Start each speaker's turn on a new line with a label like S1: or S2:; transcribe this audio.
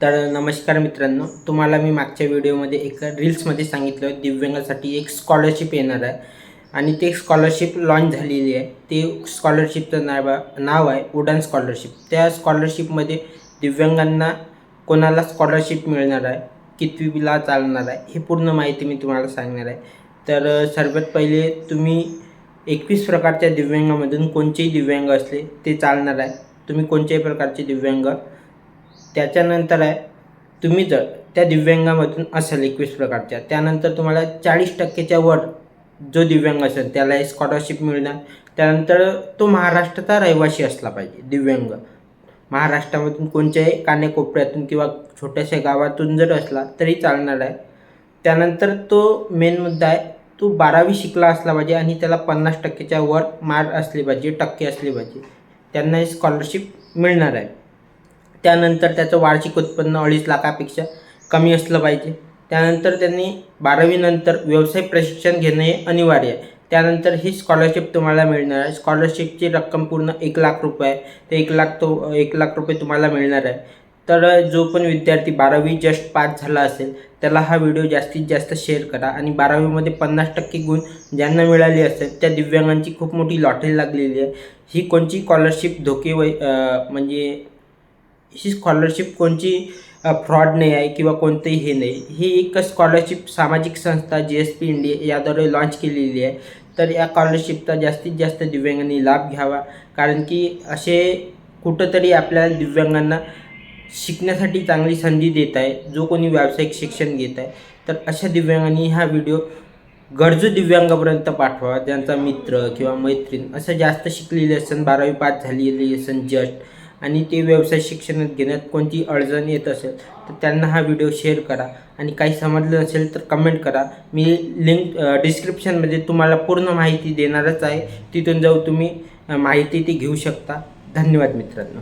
S1: तर नमस्कार मित्रांनो तुम्हाला मी मागच्या व्हिडिओमध्ये एक रील्समध्ये सांगितलं दिव्यांगासाठी एक स्कॉलरशिप येणार आहे. आणि ते स्कॉलरशिप लॉन्च झालेली आहे. ते स्कॉलरशिपचं नाव नाव आहे उडान स्कॉलरशिप त्या स्कॉलरशिपमध्ये दिव्यांगांना कोणाला स्कॉलरशिप मिळणार आहे कितवीला चालणार आहे ही पूर्ण माहिती मी तुम्हाला सांगणार आहे. तर सर्वात पहिले तुम्ही एकवीस प्रकारच्या दिव्यांगामधून कोणतेही दिव्यांग असले ते चालणार आहे. तुम्ही कोणत्याही प्रकारचे दिव्यांग त्याच्यानंतर आहे तुम्ही जर त्या दिव्यांगामधून असाल एकवीस प्रकारच्या त्यानंतर तुम्हाला चाळीस टक्केच्या वर जो दिव्यांग असेल त्याला हे स्कॉलरशिप मिळणार. त्यानंतर तो महाराष्ट्राचा रहिवासी असला पाहिजे दिव्यांग. महाराष्ट्रामधून कोणत्याही कानेकोपऱ्यातून किंवा छोट्याशा गावातून जर असला तरी चालणार आहे त्यानंतर तो मेन मुद्दा आहे तो बारावी शिकला असला पाहिजे आणि त्याला पन्नास टक्केच्या वर मार्क असले पाहिजे टक्के असले पाहिजे त्यांना हे स्कॉलरशिप मिळणार आहे त्यानंतर त्याचं वार्षिक उत्पन्न अडीच लाखापेक्षा कमी असलं पाहिजे. त्यानंतर त्यांनी बारावीनंतर व्यवसाय प्रशिक्षण घेणे हे अनिवार्य आहे. त्यानंतर ही स्कॉलरशिप तुम्हाला मिळणार आहे. स्कॉलरशिपची रक्कम पूर्ण एक लाख रुपये आहे. ते एक लाख तो एक लाख रुपये तुम्हाला मिळणार आहे. तर जो पण विद्यार्थी बारावी जस्ट पास झाला असेल त्याला हा व्हिडिओ जास्तीत जास्त शेअर करा आणि बारावीमध्ये पन्नास टक्के गुण ज्यांना मिळाले असेल त्या दिव्यांगांची खूप मोठी लॉटरी लागलेली आहे. ही कोणची स्कॉलरशिप धोके वै म्हणजे ही स्कॉलरशिप कोणची फ्रॉड नाही आहे किंवा कोणतंही हे नाही. ही एक स्कॉलरशिप सामाजिक संस्था जी एस पी इंडिया याद्वारे लॉन्च केलेली आहे. तर या स्कॉलरशिपचा जास्तीत जास्त दिव्यांगांनी लाभ घ्यावा. कारण की असे कुठंतरी आपल्या दिव्यांगांना शिकण्यासाठी चांगली संधी देत आहे. जो कोणी व्यावसायिक शिक्षण घेत आहे. तर अशा दिव्यांगांनी हा व्हिडिओ गरजू दिव्यांगापर्यंत पाठवा. ज्यांचा मित्र किंवा मैत्रीण असं जास्त शिकलेले असेल बारावी पास झालेली असेल जस्ट आणि ते व्यवसाय शिक्षणात घेण्यात कोणती अडचण येत असेल तर त्यांना हा व्हिडिओ शेअर करा. आणि काही समजलं नसेल तर कमेंट करा. मी लिंक डिस्क्रिप्शनमध्ये तुम्हाला पूर्ण माहिती देणारच आहे. तिथून जाऊ तुम्ही माहिती ती घेऊ शकता. धन्यवाद मित्रांनो.